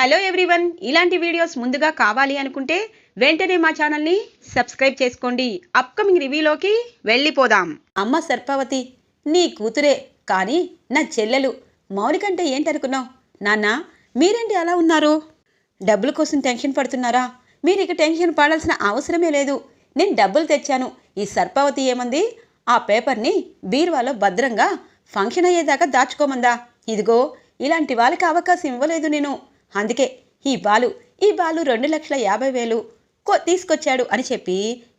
Hello everyone ఇలాంటి videos ముందుగా కావాలి అనుకుంటే వెంటనే మా ఛానల్ని సబ్స్క్రైబ్ చేసుకోండి. అప్కమింగ్ రివ్యూలోకి వెళ్ళిపోదాం. అమ్మ సర్పావతి నీ కూతురే కానీ నా చెల్లెలు. మౌలికంటే ఏంటనుకున్నావు? నాన్న మీరేంటి అలా ఉన్నారు? డబ్బుల కోసం టెన్షన్ పడుతున్నారా? మీరు ఇక టెన్షన్ పడాల్సిన అవసరమే లేదు. నేను డబ్బులు తెచ్చాను. ఈ సర్పావతి ఏమంది? ఆ పేపర్ని బీరువాలో భద్రంగా ఫంక్షన్ అయ్యేదాకా దాచుకోమందా? ఇదిగో ఇలాంటి వాళ్ళకి అవకాశం ఇవ్వలేదు నేను. అందుకే ఈ బాలు ఈ బాలు రెండు లక్షల యాభై వేలు కో తీసుకొచ్చాడు అని చెప్పి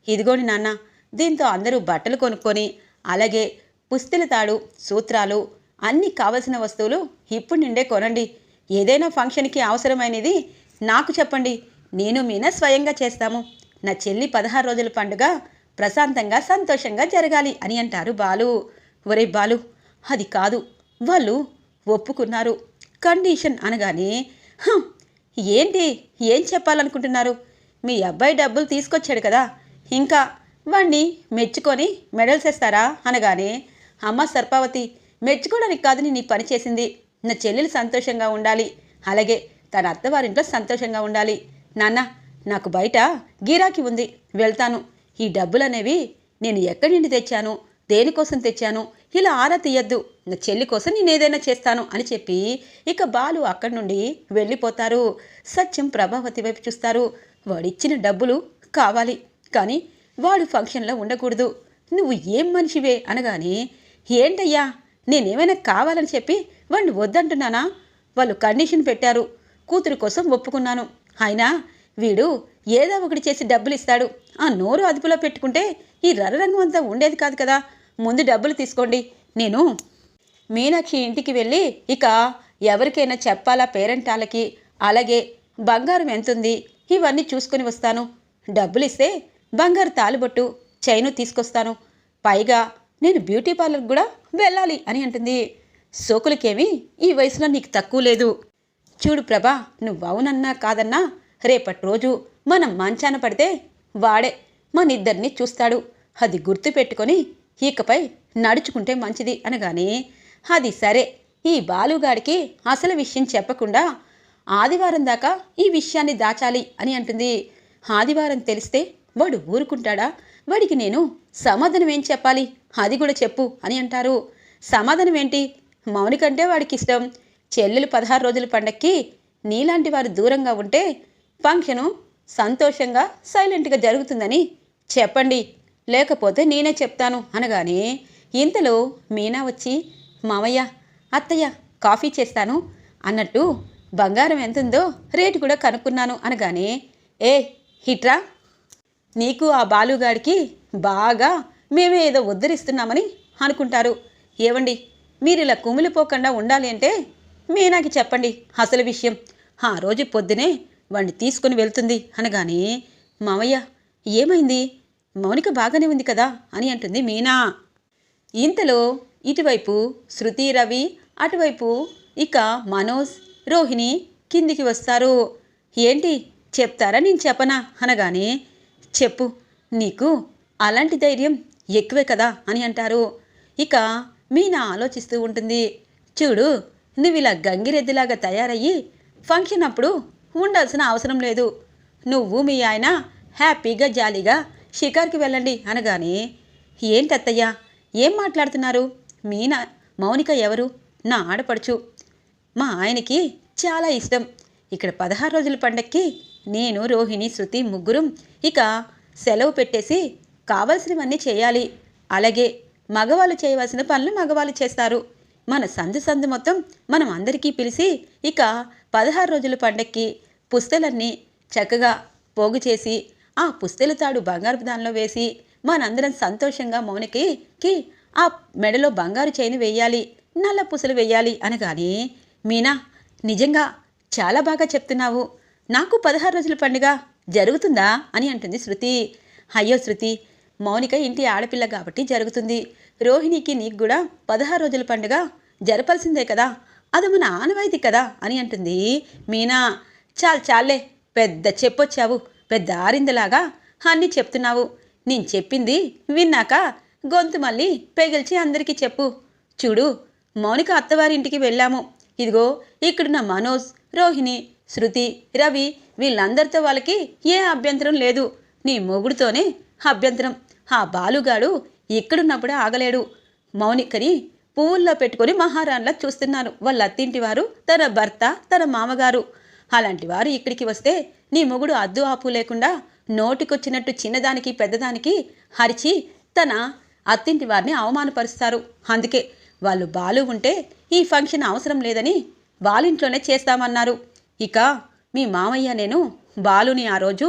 ఇదిగోని నాన్న దీంతో అందరూ బట్టలు కొనుక్కొని అలాగే పుస్తెల తాడు సూత్రాలు అన్ని కావలసిన వస్తువులు ఇప్పుడు నిండే కొనండి. ఏదైనా ఫంక్షన్కి అవసరమైనది నాకు చెప్పండి. నేను మీన స్వయంగా చేస్తాము. నా చెల్లి పదహారు రోజుల పండుగ ప్రశాంతంగా సంతోషంగా జరగాలి అని అంటారు బాలు. ఒరే బాలు అది కాదు వాళ్ళు ఒప్పుకున్నారు. కండిషన్ అనగానే ఏంటి? ఏం చెప్పాలనుకుంటున్నారు? మీ అబ్బాయి డబ్బులు తీసుకొచ్చాడు కదా. ఇంకా వాణ్ణి మెచ్చుకొని మెడల్స్ ఇస్తారా అనగానే అమ్మ సర్పావతి మెచ్చుకోవడానికి కాదు నేను పని చేసింది. నా చెల్లెలు సంతోషంగా ఉండాలి. అలాగే తన అత్తవారింట్లో సంతోషంగా ఉండాలి. నాన్న నాకు బయట గిరాకీ ఉంది. వెళ్తాను. ఈ డబ్బులు అనేవి నేను ఎక్కడి నుండి తెచ్చాను? దేనికోసం తెచ్చాను? ఇలా ఆరా తీయద్దు. నా చెల్లి కోసం నేను ఏదైనా చేస్తాను అని చెప్పి ఇక బాలు అక్కడి నుండి వెళ్ళిపోతారు. సత్యం ప్రభావతి వైపు చూస్తారు. వాడిచ్చిన డబ్బులు కావాలి. కానీ వాడు ఫంక్షన్లో ఉండకూడదు. నువ్వు ఏం మనిషివే అనగానే ఏంటయ్యా? నేనేమైనా కావాలని చెప్పి వాడిని వద్దంటున్నానా? వాళ్ళు కండిషన్ పెట్టారు. కూతురు కోసం ఒప్పుకున్నాను. అయినా వీడు ఏదో ఒకటి చేసి డబ్బులు ఇస్తాడు ఆ నోరు అదుపులో పెట్టుకుంటే ఈ రర్రంగం అంతా ఉండేది కాదు కదా. ముందు డబ్బులు తీసుకోండి. నేను మీనాక్షి ఇంటికి వెళ్ళి ఇక ఎవరికైనా చెప్పాలా పేరెంటాలకి? అలాగే బంగారం ఎంతుంది? ఇవన్నీ చూసుకొని వస్తాను. డబ్బులు ఇస్తే బంగారు తాలిబొట్టు చైను తీసుకొస్తాను. పైగా నేను బ్యూటీ పార్లర్కి కూడా వెళ్ళాలి అని అంటుంది. సోకులకేమి ఈ వయసులో నీకు తక్కువ లేదు. చూడు ప్రభా నువ్వు అవునన్నా కాదన్నా రేపటి రోజు మనం మంచాన పడితే వాడే మనిద్దరిని చూస్తాడు. అది గుర్తుపెట్టుకొని ఇకపై నడుచుకుంటే మంచిది అనగానే అది సరే. ఈ బాలుగాడికి అసలు విషయం చెప్పకుండా ఆదివారం దాకా ఈ విషయాన్ని దాచాలి అని అంటుంది. ఆదివారం తెలిస్తే వాడు ఊరుకుంటాడా? వాడికి నేను సమాధానం ఏం చెప్పాలి? అది కూడా చెప్పు అని అంటారు. సమాధానం ఏంటి? మౌనికంటే వాడికి ఇష్టం. చెల్లెలు పదహారు రోజుల పండక్కి నీలాంటి వారు దూరంగా ఉంటే ఫంక్షను సంతోషంగా సైలెంట్గా జరుగుతుందని చెప్పండి లేకపోతే నేనే చెప్తాను అనగానే ఇంతలో మీనా వచ్చి మామయ్య అత్తయ్య కాఫీ చేస్తాను అన్నట్టు బంగారం ఎంతుందో రేటు కూడా కనుక్కున్నాను అనగానే ఏ హిట్రా నీకు ఆ బాలుగాడికి బాగా మేమే ఏదో ఉద్ధరిస్తున్నామని అనుకుంటారు. ఏవండి మీరు ఇలా కుమిలిపోకుండా ఉండాలి అంటే మీనాకి చెప్పండి అసలు విషయం. ఆ రోజు పొద్దునే వాణ్ణి తీసుకుని వెళ్తుంది అనగానే మామయ్య ఏమైంది? మౌనిక బాగానే ఉంది కదా అని అంటుంది మీనా. ఇంతలో ఇటువైపు శృతి రవి అటువైపు ఇక మనోజ్ రోహిణి కిందికి వస్తారు. ఏంటి? చెప్తారా నేను చెప్పనా? అనగానే చెప్పు నీకు అలాంటి ధైర్యం ఎక్కువే కదా అని అంటారు. ఇక మీనా ఆలోచిస్తూ ఉంటుంది. చూడు నువ్వు ఇలా గంగిరెద్దులాగా తయారయ్యి ఫంక్షన్ అప్పుడు ఉండాల్సిన అవసరం లేదు. నువ్వు మీ ఆయన హ్యాపీగా జాలీగా షికార్కి వెళ్ళండి అనగానే ఏంటత్తయ్యా ఏం మాట్లాడుతున్నారు? మీనా మౌనిక ఎవరు? నా ఆడపడుచు. మా ఆయనకి చాలా ఇష్టం. ఇక్కడ పదహారు రోజుల పండక్కి నేను రోహిణి శృతి ముగ్గురం ఇక సెలవు పెట్టేసి కావలసినవన్నీ చేయాలి. అలాగే మగవాళ్ళు చేయవలసిన పనులు మగవాళ్ళు చేస్తారు. మన సందు సందు మొత్తం మనం అందరికీ పిలిచి ఇక పదహారు రోజుల పండక్కి పుస్తలన్నీ చక్కగా పోగు చేసి ఆ పుస్తెల తాడు బంగారు దానిలో వేసి మనందరం సంతోషంగా మౌనికి కి ఆ మెడలో బంగారు చైన్ వేయాలి నల్ల పుసలు వేయాలి అనగాని మీనా నిజంగా చాలా బాగా చెప్తున్నావు. నాకు పదహారు రోజుల పండుగ జరుగుతుందా? అని అంటుంది శృతి. అయ్యో శృతి మౌనిక ఇంటి ఆడపిల్ల కాబట్టి జరుగుతుంది. రోహిణికి నీకు కూడా పదహారు రోజుల పండుగ జరపాల్సిందే కదా. అది మన ఆనవాయితీ కదా అని అంటుంది మీనా. చాలు చాలే పెద్ద చెప్పొచ్చావు. పెద్ద ఆరిందలాగా అన్నీ చెప్తున్నావు. నేను చెప్పింది విన్నాక గొంతు మళ్ళీ పెగిల్చి అందరికీ చెప్పు. చూడు మౌనిక అత్తవారింటికి వెళ్ళాము. ఇదిగో ఇక్కడున్న మనోజ్ రోహిణి శృతి రవి వీళ్ళందరితో వాళ్ళకి ఏ అభ్యంతరం లేదు. నీ మొగుడుతోనే అభ్యంతరం. ఆ బాలుగాడు ఇక్కడున్నప్పుడే ఆగలేడు. మౌనికని పువ్వుల్లో పెట్టుకొని మహారాణిలా చూస్తున్నారు వాళ్ళ అత్తింటి వారు తన భర్త తన మామగారు. అలాంటి వారు ఇక్కడికి వస్తే నీ మొగుడు అద్దు ఆపు లేకుండా నోటికొచ్చినట్టు చిన్నదానికి పెద్దదానికి హరిచి తన అత్తింటి వారిని అవమానపరుస్తారు. అందుకే వాళ్ళు బాలు ఉంటే ఈ ఫంక్షన్ అవసరం లేదని వాళ్ళింట్లోనే చేస్తామన్నారు. ఇక మీ మామయ్య నేను బాలుని ఆ రోజు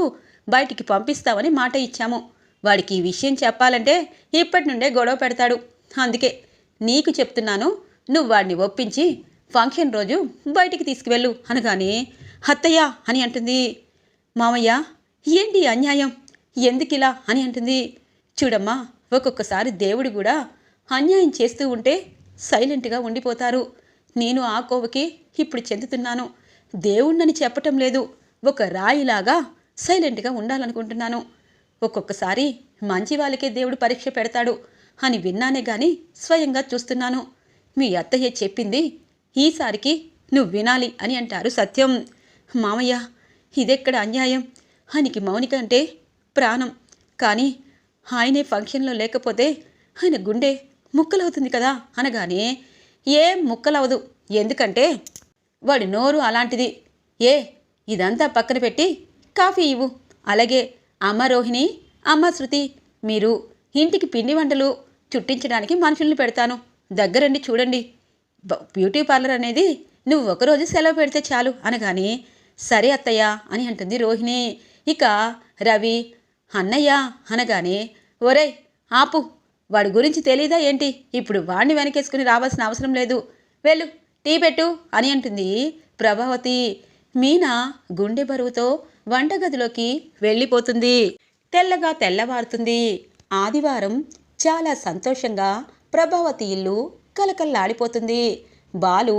బయటికి పంపిస్తామని మాట ఇచ్చాము. వాడికి ఈ విషయం చెప్పాలంటే ఇప్పటి నుండే గొడవ పెడతాడు. అందుకే నీకు చెప్తున్నాను నువ్వు వాడిని ఒప్పించి ఫంక్షన్ రోజు బయటికి తీసుకువెళ్ళు అనగానే అత్తయ్య అని అంటుంది. మామయ్య ఏంటి అన్యాయం? ఎందుకిలా అని అంటుంది. చూడమ్మా ఒక్కొక్కసారి దేవుడు కూడా అన్యాయం చేస్తూ ఉంటే సైలెంట్గా ఉండిపోతారు. నేను ఆ కోవకి ఇప్పుడు చెందుతున్నాను. దేవుణ్ణని చెప్పటం లేదు. ఒక రాయిలాగా సైలెంట్గా ఉండాలనుకుంటున్నాను. ఒక్కొక్కసారి మంచి వాళ్ళకే దేవుడు పరీక్ష పెడతాడు అని విన్నానే గాని స్వయంగా చూస్తున్నాను. మీ అత్తయ్య చెప్పింది ఈసారికి నువ్వు వినాలి అని అంటారు సత్యం. మామయ్య ఇదెక్కడ అన్యాయం? ఆయనకి మౌనిక అంటే ప్రాణం. కానీ ఆయనే ఫంక్షన్లో లేకపోతే ఆయన గుండె ముక్కలవుతుంది కదా అనగానే ఏం ముక్కలవదు. ఎందుకంటే వాడి నోరు అలాంటిది. ఏ ఇదంతా పక్కన పెట్టి కాఫీ ఇవ్వు. అలాగే అమ్మ రోహిణి అమ్మ శృతి మీరు ఇంటికి పిండి వంటలు చుట్టించడానికి మనుషుల్ని పెడతాను. దగ్గరండి చూడండి. బ్యూటీ పార్లర్ అనేది నువ్వు ఒకరోజు సెలవు పెడితే చాలు అనగానే సరే అత్తయ్య అని అంటుంది రోహిణి. ఇక రవి అన్నయ్య అనగానే ఒరేయ్ ఆపు. వాడి గురించి తెలీదా ఏంటి? ఇప్పుడు వాడిని వెనకేసుకుని రావాల్సిన అవసరం లేదు. వెళ్ళు టీ పెట్టు అని అంటుంది ప్రభావతి. మీనా గుండె బరువుతో వంటగదిలోకి వెళ్ళిపోతుంది. తెల్లగా తెల్లవారుతుంది. ఆదివారం చాలా సంతోషంగా ప్రభావతి ఇల్లు కలకల్లాడిపోతుంది బాలు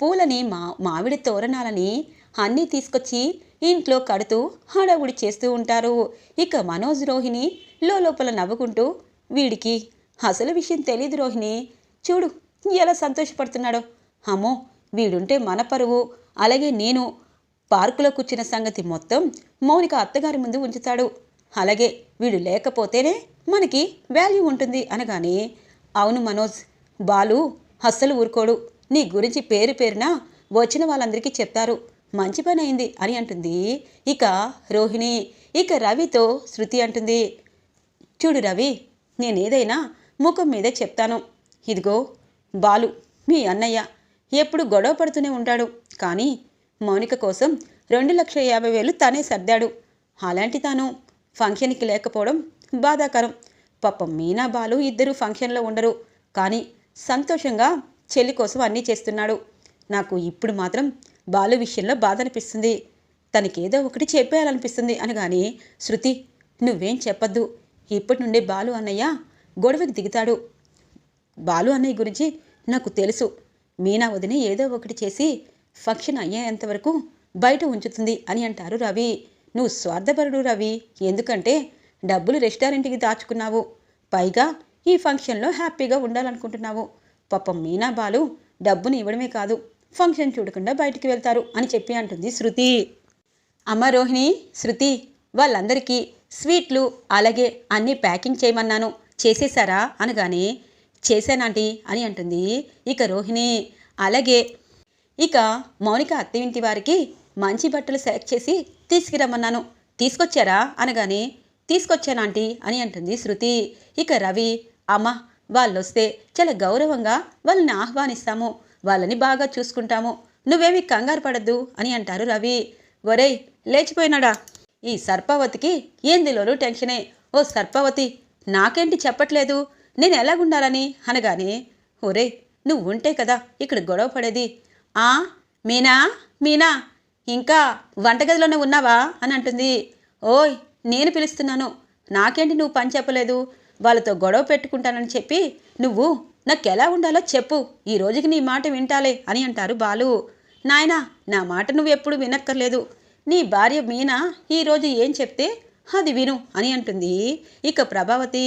పూలని మా మామిడి తోరణాలని అన్నీ తీసుకొచ్చి ఇంట్లో కడుతూ హడావుడి చేస్తూ ఉంటారు. ఇక మనోజ్ రోహిణి లోపల నవ్వుకుంటూ వీడికి అసలు విషయం తెలియదు రోహిణి. చూడు ఎలా సంతోషపడుతున్నాడో. అమ్మో వీడుంటే మన పరువు. అలాగే నేను పార్కులో కూర్చున్న సంగతి మొత్తం మౌనిక అత్తగారి ముందు ఉంచుతాడు. అలాగే వీడు లేకపోతేనే మనకి వాల్యూ ఉంటుంది అనగానే అవును మనోజ్ బాలు అస్సలు ఊరుకోడు. నీ గురించి పేరు పేరున వచ్చిన వాళ్ళందరికీ చెప్తారు. మంచి పని అయింది అని అంటుంది. ఇక రోహిణి ఇక రవితో శృతి అంటుంది. చూడు రవి నేనేదైనా ముఖం మీదే చెప్తాను. ఇదిగో బాలు మీ అన్నయ్య ఎప్పుడు గొడవ పడుతూనే ఉంటాడు. కానీ మౌనిక కోసం రెండు లక్షల యాభై వేలు తనే సర్దాడు. అలాంటి తాను ఫంక్షన్కి లేకపోవడం బాధాకరం. పాపం మీనా బాలు ఇద్దరు ఫంక్షన్లో ఉండరు. కానీ సంతోషంగా చెల్లి కోసం అన్నీ చేస్తున్నాడు. నాకు ఇప్పుడు మాత్రం బాలు విషయంలో బాధ అనిపిస్తుంది తనకేదో ఒకటి చెప్పేయాలనిపిస్తుంది అనగాని శృతి నువ్వేం చెప్పొద్దు. ఇప్పటి నుండే బాలు అన్నయ్య గొడవకి దిగుతాడు. బాలు అన్నయ్య గురించి నాకు తెలుసు. మీనా వదిని ఏదో ఒకటి చేసి ఫంక్షన్ అయ్యేంత వరకు బయట ఉంచుతుంది అని అంటారు రవి. నువ్వు స్వార్థపరుడు రవి. ఎందుకంటే డబ్బులు రెస్టారెంట్కి దాచుకున్నావు. పైగా ఈ ఫంక్షన్లో హ్యాపీగా ఉండాలనుకుంటున్నావు. పాపం మీనా బాలు డబ్బుని ఇవ్వడమే కాదు. ఫంక్షన్ చూడకుండా బయటికి వెళ్తారు అని చెప్పి అంటుంది శృతి. అమ్మ రోహిణి శృతి వాళ్ళందరికీ స్వీట్లు అలాగే అన్నీ ప్యాకింగ్ చేయమన్నాను. చేసేశారా? అనగానే చేశానాంటి అని అంటుంది ఇక రోహిణి. అలాగే ఇక మౌనిక అత్తింటి వారికి మంచి బట్టలు సెలెక్ట్ చేసి తీసుకురమ్మన్నాను. తీసుకొచ్చారా? అనగానే తీసుకొచ్చానాంటి అని అంటుంది శృతి. ఇక రవి అమ్మ వాళ్ళు వస్తే చాలా గౌరవంగా వాళ్ళని ఆహ్వానిస్తాము. వాళ్ళని బాగా చూసుకుంటాము. నువ్వేమి కంగారు పడద్దు అని అంటారు రవి. ఒరేయ్ లేచిపోయినాడా? ఈ సర్పవతికి ఏందిలోనూ టెన్షనే. ఓ సర్పవతి నాకేంటి చెప్పట్లేదు? నేను ఎలాగుండాలని? అనగానే ఒరే నువ్వు ఉంటే కదా ఇక్కడ గొడవ పడేది. ఆ మీనా మీనా ఇంకా వంటగదిలోనే ఉన్నావా? అని అంటుంది. ఓయ్ నేను పిలుస్తున్నాను. నాకేంటి నువ్వు పని చెప్పలేదు? వాళ్ళతో గొడవ పెట్టుకుంటానని చెప్పి నువ్వు నాకు ఎలా ఉండాలో చెప్పు. ఈ రోజుకి నీ మాట వింటాలే అని అంటారు బాలు. నాయనా నా మాట నువ్వు ఎప్పుడు వినక్కర్లేదు. నీ భార్య మీనా ఈరోజు ఏం చెప్తే అది విను అని అంటుంది ఇక ప్రభావతి.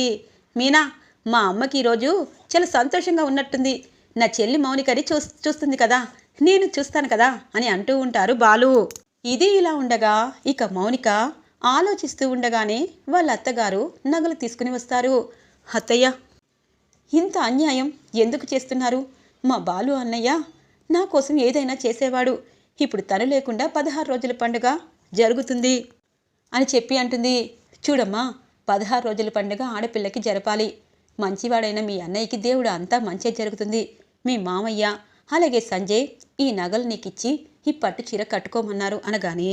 మీనా మా అమ్మకి ఈరోజు చాలా సంతోషంగా ఉన్నట్టుంది. నా చెల్లి మౌనికని చూ చూస్తుంది కదా. నేను చూస్తాను కదా అని అంటూ ఉంటారు బాలు. ఇది ఇలా ఉండగా ఇక మౌనిక ఆలోచిస్తూ ఉండగానే వాళ్ళ అత్తగారు నగలు తీసుకుని వస్తారు. అత్తయ్య ఇంత అన్యాయం ఎందుకు చేస్తున్నారు? మా బాలు అన్నయ్య నా కోసం ఏదైనా చేసేవాడు. ఇప్పుడు తను లేకుండా పదహారు రోజుల పండుగ జరుగుతుంది అని చెప్పి అంటుంది. చూడమ్మా పదహారు రోజుల పండుగ ఆడపిల్లకి జరపాలి. మంచివాడైన మీ అన్నయ్యకి దేవుడు అంతా మంచే జరుగుతుంది. మీ మామయ్య అలాగే సంజయ్ ఈ నగలు నీకిచ్చి ఈ పట్టు చీర కట్టుకోమన్నారు అనగానే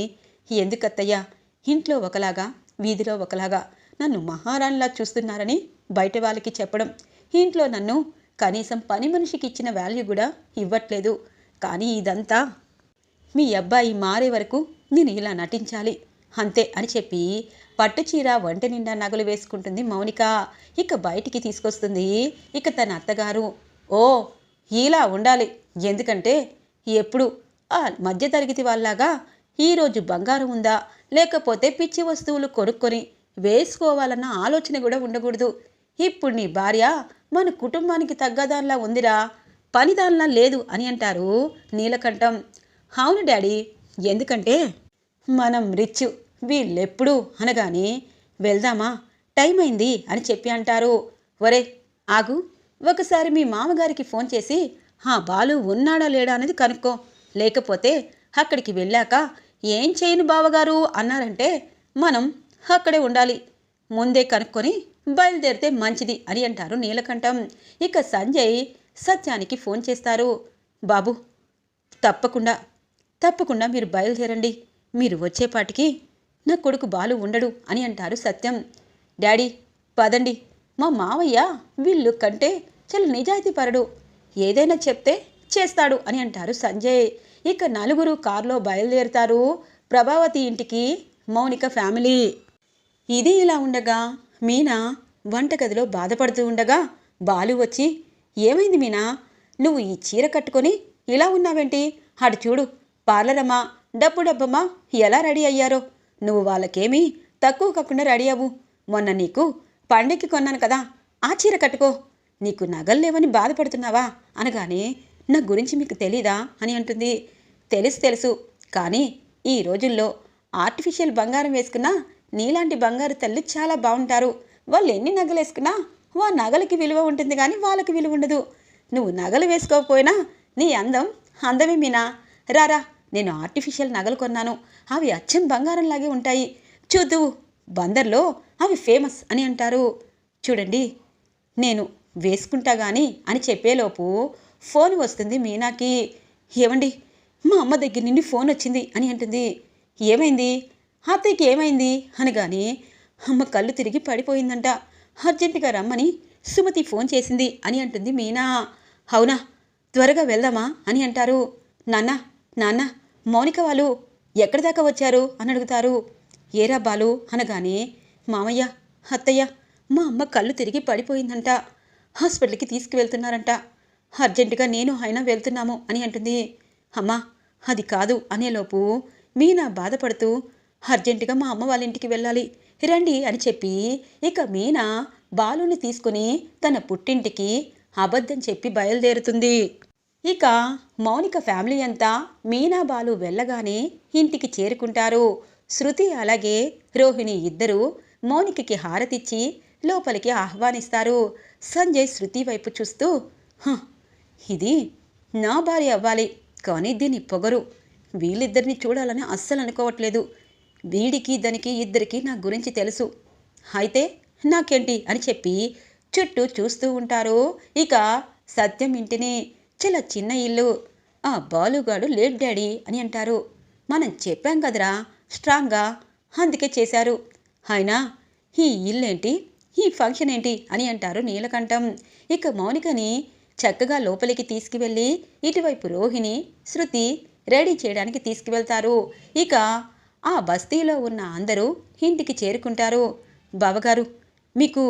ఎందుకత్తయ్యా ఇంట్లో ఒకలాగా వీధిలో ఒకలాగా నన్ను మహారాణిలా చూస్తున్నారని బయట వాళ్ళకి చెప్పడం. ఇంట్లో నన్ను కనీసం పని మనిషికి ఇచ్చిన వాల్యూ కూడా ఇవ్వట్లేదు. కానీ ఇదంతా మీ అబ్బాయి మారే వరకు నేను ఇలా నటించాలి. అంతే అని చెప్పి పట్టుచీర వంట నిండా నగలు వేసుకుంటుంది మౌనిక. ఇక బయటికి తీసుకొస్తుంది ఇక తన అత్తగారు. ఓ ఇలా ఉండాలి. ఎందుకంటే ఎప్పుడు ఆ మధ్యతరగతి వాళ్ళలాగా ఈరోజు బంగారం ఉందా? లేకపోతే పిచ్చి వస్తువులు కొనుక్కొని వేసుకోవాలన్న ఆలోచన కూడా ఉండకూడదు. ఇప్పుడు నీ భార్య మన కుటుంబానికి తగ్గదానిలా ఉందిరా. పనిదానిలా లేదు అని అంటారు నీలకంఠం. అవును డాడీ ఎందుకంటే మనం రిచ్ వీళ్ళెప్పుడు అనగానే వెళ్దామా టైం అయింది అని చెప్పి అంటారు. ఒరే ఆగు. ఒకసారి మీ మామగారికి ఫోన్ చేసి ఆ బాలు ఉన్నాడా లేడా? అనేది కనుక్కో. లేకపోతే అక్కడికి వెళ్ళాక ఏం చేయను బావగారు? అన్నారంటే మనం అక్కడే ఉండాలి. ముందే కనుక్కొని బయలుదేరితే మంచిది అని అంటారు నీలకంఠం. ఇక సంజయ్ సత్యానికి ఫోన్ చేస్తారు. బాబు తప్పకుండా తప్పకుండా మీరు బయలుదేరండి. మీరు వచ్చేపాటికి నా కొడుకు బాలు ఉండడు అని అంటారు సత్యం. డాడీ పదండి. మా మావయ్య వీళ్ళు కంటే చాలా నిజాయితీపరుడు. ఏదైనా చెప్తే చేస్తాడు అని అంటారు సంజయ్. ఇక నలుగురు కారులో బయలుదేరుతారు ప్రభావతి ఇంటికి మౌనిక ఫ్యామిలీ. ఇది ఇలా ఉండగా మీనా వంటగదిలో బాధపడుతూ ఉండగా బాలు వచ్చి ఏమైంది మీనా? నువ్వు ఈ చీర కట్టుకొని ఇలా ఉన్నావేంటి? అటు చూడు పార్లరమ్మా డబ్బు డబ్బమ్మా ఎలా రెడీ అయ్యారో? నువ్వు వాళ్ళకేమీ తక్కువ కాకుండా రెడీ అవ్వు. మొన్న నీకు పండక్కి కొన్నాను కదా ఆ చీర కట్టుకో. నీకు నగలు లేవని బాధపడుతున్నావా? అనగానే నా గురించి మీకు తెలీదా? అని అంటుంది. తెలుసు తెలుసు. కానీ ఈ రోజుల్లో ఆర్టిఫిషియల్ బంగారం వేసుకున్నా నీలాంటి బంగారు తల్లి చాలా బాగుంటారు వాళ్ళు ఎన్ని నగలేసుకున్నా వా నగలకి విలువ ఉంటుంది కానీ వాళ్ళకి విలువ ఉండదు. నువ్వు నగలు వేసుకోకపోయినా నీ అందం అందమే మీనా. రారా నేను ఆర్టిఫిషియల్ నగలు కొన్నాను. అవి అచ్చం బంగారంలాగే ఉంటాయి. చూద్దు బందర్లో అవి ఫేమస్ అని అంటారు. చూడండి నేను వేసుకుంటా గాని అని చెప్పేలోపు ఫోన్ వస్తుంది మీనాకి. ఏమండి మా అమ్మ దగ్గర నుండి ఫోన్ వచ్చింది అని అంటుంది. ఏమైంది? అత్తయ్యకి ఏమైంది అనగానే అమ్మ కళ్ళు తిరిగి పడిపోయిందంట. అర్జెంటుగా రమ్మని సుమతి ఫోన్ చేసింది అని అంటుంది మీనా. అవునా? త్వరగా వెళ్దామా? అని అంటారు. నాన్న నాన్న మౌనిక వాళ్ళు ఎక్కడి దాకా వచ్చారు? అని అడుగుతారు. ఏరా బాలు? అనగానే మామయ్య అత్తయ్య మా అమ్మ కళ్ళు తిరిగి పడిపోయిందంట. హాస్పిటల్కి తీసుకువెళ్తున్నారంట. అర్జెంటుగా నేను ఆయన వెళ్తున్నాము అని అంటుంది. అమ్మా అది కాదు అనేలోపు మీనా బాధపడుతూ అర్జెంటుగా మా అమ్మ వాళ్ళ ఇంటికి వెళ్ళాలి. రండి అని చెప్పి ఇక మీనా బాలుని తీసుకుని తన పుట్టింటికి అబద్ధం చెప్పి బయలుదేరుతుంది. ఇక మౌనిక ఫ్యామిలీ అంతా మీనా బాలు వెళ్ళగానే ఇంటికి చేరుకుంటారు. శృతి అలాగే రోహిణి ఇద్దరూ మౌనికకి హారతిచ్చి లోపలికి ఆహ్వానిస్తారు. సంజయ్ శృతి వైపు చూస్తూ ఇది నా భార్య అవ్వాలి కానీ దీని పొగరు. వీళ్ళిద్దరిని చూడాలని అస్సలు అనుకోవట్లేదు. వీడికి దానికి ఇద్దరికి నా గురించి తెలుసు. అయితే నాకేంటి అని చెప్పి చుట్టూ చూస్తూ ఉంటారు. ఇక సత్యం ఇంటిని చాలా చిన్న ఇల్లు ఆ బాలుగాడు లేట్ డాడీ అని అంటారు. మనం చెప్పాం కదరా స్ట్రాంగ్గా అందుకే చేశారు. అయినా ఈ ఇల్లేంటి ఈ ఫంక్షన్ ఏంటి అని అంటారు నీలకంఠం. ఇక మౌనికని చక్కగా లోపలికి తీసుకువెళ్ళి ఇటువైపు రోహిణి శృతి రెడీ చేయడానికి తీసుకువెళ్తారు. ఇక ఆ బస్తీలో ఉన్న అందరూ ఇంటికి చేరుకుంటారు. బావగారు మీకు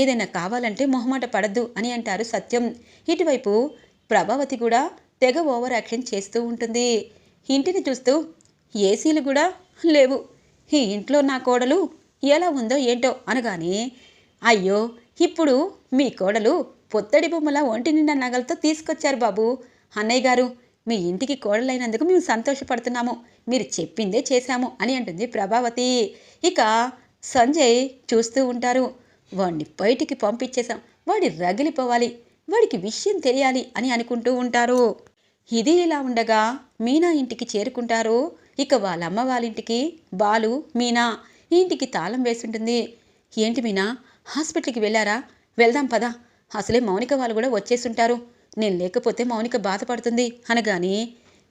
ఏదైనా కావాలంటే మొహమాట పడద్దు అని అంటారు సత్యం. ఇటువైపు ప్రభావతి కూడా తెగ ఓవర్ యాక్షన్ చేస్తూ ఉంటుంది. ఇంటిని చూస్తూ ఏసీలు కూడా లేవు. ఈ ఇంట్లో నా కోడలు ఎలా ఉందో ఏంటో అనగానే అయ్యో ఇప్పుడు మీ కోడలు పొత్తడి బొమ్మల ఒంటి నిండా నగలతో తీసుకొచ్చారు బాబు. అన్నయ్య గారు మీ ఇంటికి కోడలైనందుకు మేము సంతోషపడుతున్నాము. మీరు చెప్పిందే చేశాము అని అంటుంది ప్రభావతి. ఇక సంజయ్ చూస్తూ ఉంటారు. వాడిని బయటికి పంపించేశాం. వాడి రగిలిపోవాలి. వాడికి విషయం తెలియాలి అని అనుకుంటూ ఉంటారు. ఇది ఇలా ఉండగా మీనా ఇంటికి చేరుకుంటారు. ఇక వాళ్ళ అమ్మ వాళ్ళ ఇంటికి బాలు మీనా ఇంటికి తాళం వేసుంటుంది. ఏంటి మీనా? హాస్పిటల్కి వెళ్ళారా? వెళ్దాం పదా. అసలే మౌనిక వాళ్ళు కూడా వచ్చేసుంటారు. నేను లేకపోతే మౌనిక బాధపడుతుంది అనగాని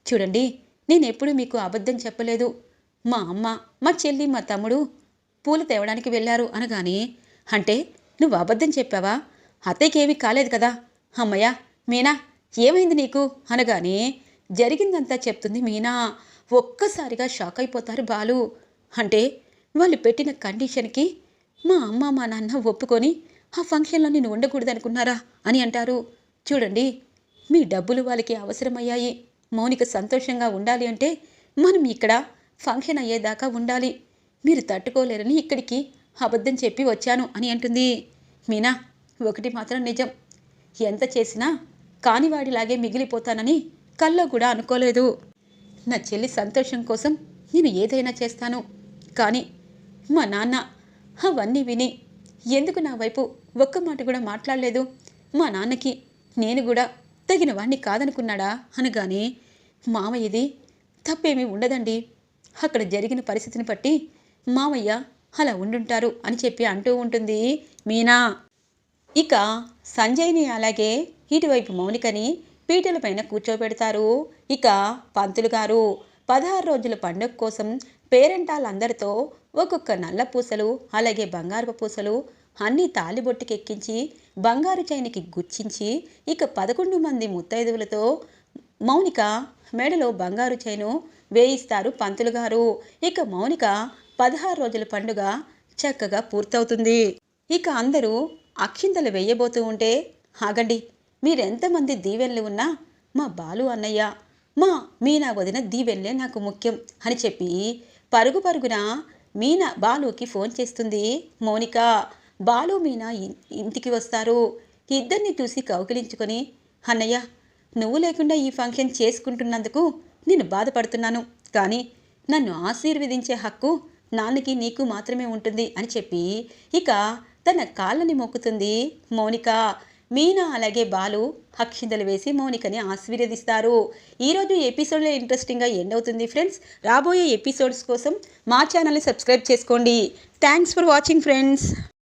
చూడండి నేను ఎప్పుడూ మీకు అబద్ధం చెప్పలేదు. మా అమ్మ మా చెల్లి మా తమ్ముడు పూలు తేవడానికి వెళ్ళారు అనగాని అంటే నువ్వు అబద్ధం చెప్పావా? అత్తయ్యకేమీ కాలేదు కదా. అమ్మయ్య మీనా ఏమైంది నీకు? అనగానే జరిగిందంతా చెప్తుంది మీనా. ఒక్కసారిగా షాక్ అయిపోతారు బాలు. అంటే వాళ్ళు పెట్టిన కండిషన్కి మా అమ్మ మా నాన్న ఒప్పుకొని ఆ ఫంక్షన్లో నేను ఉండకూడదనుకున్నారా అని అంటారు. చూడండి మీ డబ్బులు వాళ్ళకి అవసరమయ్యాయి. మౌనిక సంతోషంగా ఉండాలి అంటే మనం ఇక్కడ ఫంక్షన్ అయ్యేదాకా ఉండాలి. మీరు తట్టుకోలేరని ఇక్కడికి అబద్ధం చెప్పి వచ్చాను అని అంటుంది. మీనా ఒకటి మాత్రం నిజం. ఎంత చేసినా కానివాడిలాగే మిగిలిపోతానని కల్లో కూడా అనుకోలేదు. నా చెల్లి సంతోషం కోసం నేను ఏదైనా చేస్తాను. కానీ మా నాన్న అవన్నీ విని ఎందుకు నా వైపు ఒక్క మాట కూడా మాట్లాడలేదు? మా నాన్నకి నేను కూడా తగిన వాణ్ణి కాదనుకున్నాడా? అనగానే మామయ్యది తప్పేమీ ఉండదండి. అక్కడ జరిగిన పరిస్థితిని బట్టి మామయ్య అలా ఉండుంటారు అని చెప్పి అంటూ ఉంటుంది మీనా. ఇక సంజయ్ని అలాగే ఇటువైపు మౌనికని పీటల పైన కూర్చోబెడతారు. ఇక పంతులు గారు పదహారు రోజుల పండుగ కోసం పేరెంటాలందరితో ఒక్కొక్క నల్ల పూసలు అలాగే బంగారు పూసలు అన్ని తాలిబొట్టుకెక్కించి బంగారు చైనికి గుచ్చించి ఇక పదకొండు మంది ముత్తైదువులతో మౌనిక మెడలో బంగారు చైను వేయిస్తారు పంతులు గారు. ఇక మౌనిక పదహారు రోజుల పండుగ చక్కగా పూర్తవుతుంది. ఇక అందరూ అక్షింతలు వేయబోతూ ఉంటే ఆగండి మీరెంతమంది దీవెనలు ఉన్నా మా బాలు అన్నయ్య మా మీనా వదిన దీవెనలే నాకు ముఖ్యం అని చెప్పి పరుగు పరుగున మీనా బాలుకి ఫోన్ చేస్తుంది మౌనిక. బాలు మీనా ఇన్- ఇంటికి వస్తారు. ఇద్దరిని చూసి కౌకిలించుకొని అన్నయ్య నువ్వు లేకుండా ఈ ఫంక్షన్ చేసుకుంటున్నందుకు నేను బాధపడుతున్నాను. కానీ నన్ను ఆశీర్వదించే హక్కు నాన్నకి నీకు మాత్రమే ఉంటుంది అని చెప్పి ఇక తన కాళ్ళని మొక్కుతుంది మౌనిక. మీనా అలాగే బాలు అక్షింతలు వేసి మౌనికని ఆశీర్వదిస్తారు. ఈరోజు ఎపిసోడ్లో ఇంట్రెస్టింగ్గా ఎండ్ అవుతుంది ఫ్రెండ్స్. రాబోయే ఎపిసోడ్స్ కోసం మా ఛానల్ని సబ్స్క్రైబ్ చేసుకోండి. Thanks for watching friends.